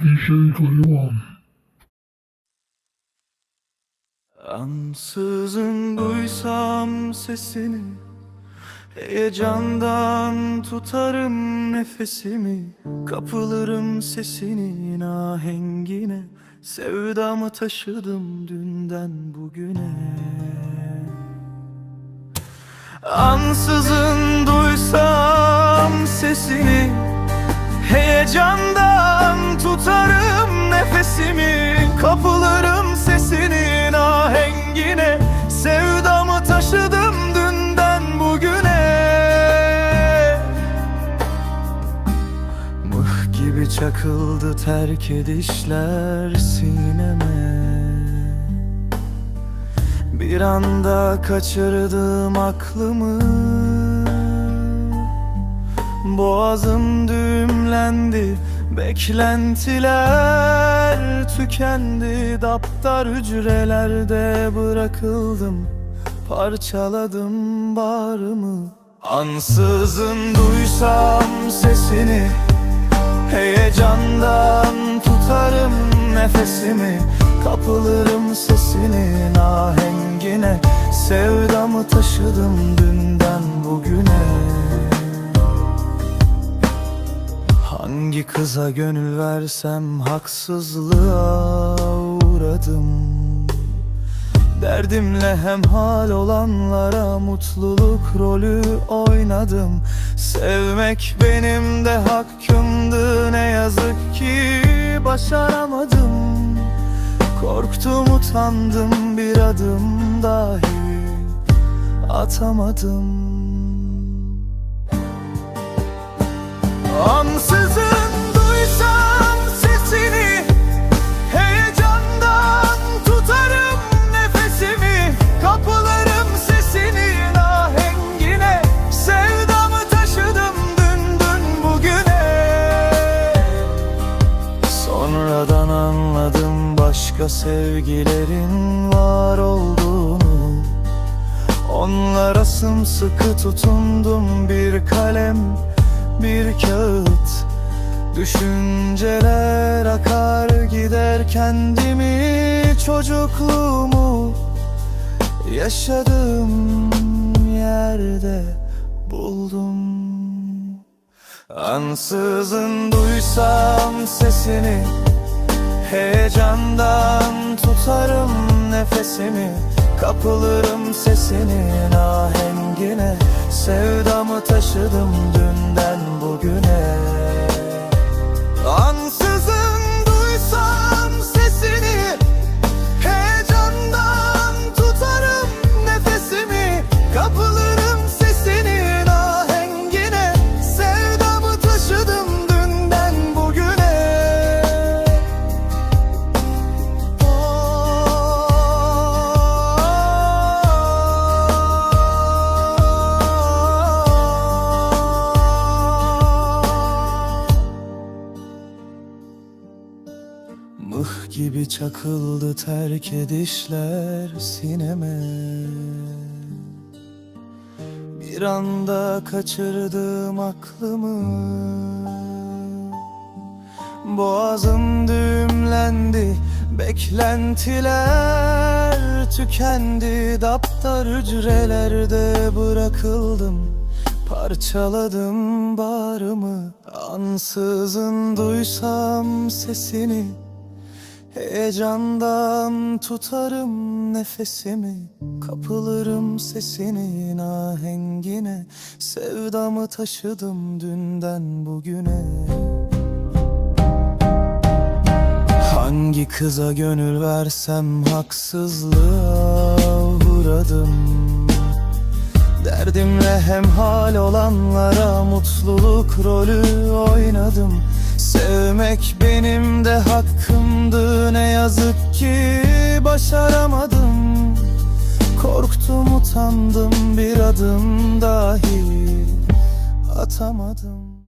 DJ Gariban. Ansızın duysam sesini Heyecandan tutarım nefesimi. Kapılırım sesinin ahengine Sevdamı taşıdım dünden bugüne. Ansızın duysam gibi çakıldı terk edişler sineme. Bir anda kaçırdım aklımı. Boğazım düğümlendi Beklentiler tükendi. Daptar hücrelerde bırakıldım Parçaladım bağrımı. Ansızın duysam sesini Heyecandan tutarım nefesimi Kapılırım sesinin ahengine Sevdamı taşıdım dünden bugüne. Hangi kıza gönül versem haksızlığa uğradım Derdimle hemhal olanlara mutluluk rolü oynadım. Sevmek benim de hakkımdı ne yazık ki başaramadım. Korktum utandım bir adım dahi atamadım başka sevgilerin var olduğunu Onlara sımsıkı tutundum bir kalem bir kağıt. Düşünceler akar gider kendimi çocukluğumu Yaşadığım yerde buldum. Ansızın duysam sesini Heyecandan tutarım nefesimi Kapılırım sesinin ahengine Sevdamı taşıdım dünden Mıh gibi çakıldı terk edişler sineme. Bir anda kaçırdım aklımı. Boğazım düğümlendi Beklentiler tükendi. Daptar hücrelerde bırakıldım Parçaladım bağrımı. Ansızın duysam sesini Heyecandan tutarım nefesimi Kapılırım sesinin ahengine Sevdamı taşıdım dünden bugüne. Hangi kıza gönül versem haksızlığa uğradım. Derdimle hemhal olanlara mutluluk rolü oynadım Sevmek benim de hakkımdı. Ne yazık ki başaramadım. Korktum utandım. Bir adım dahi atamadım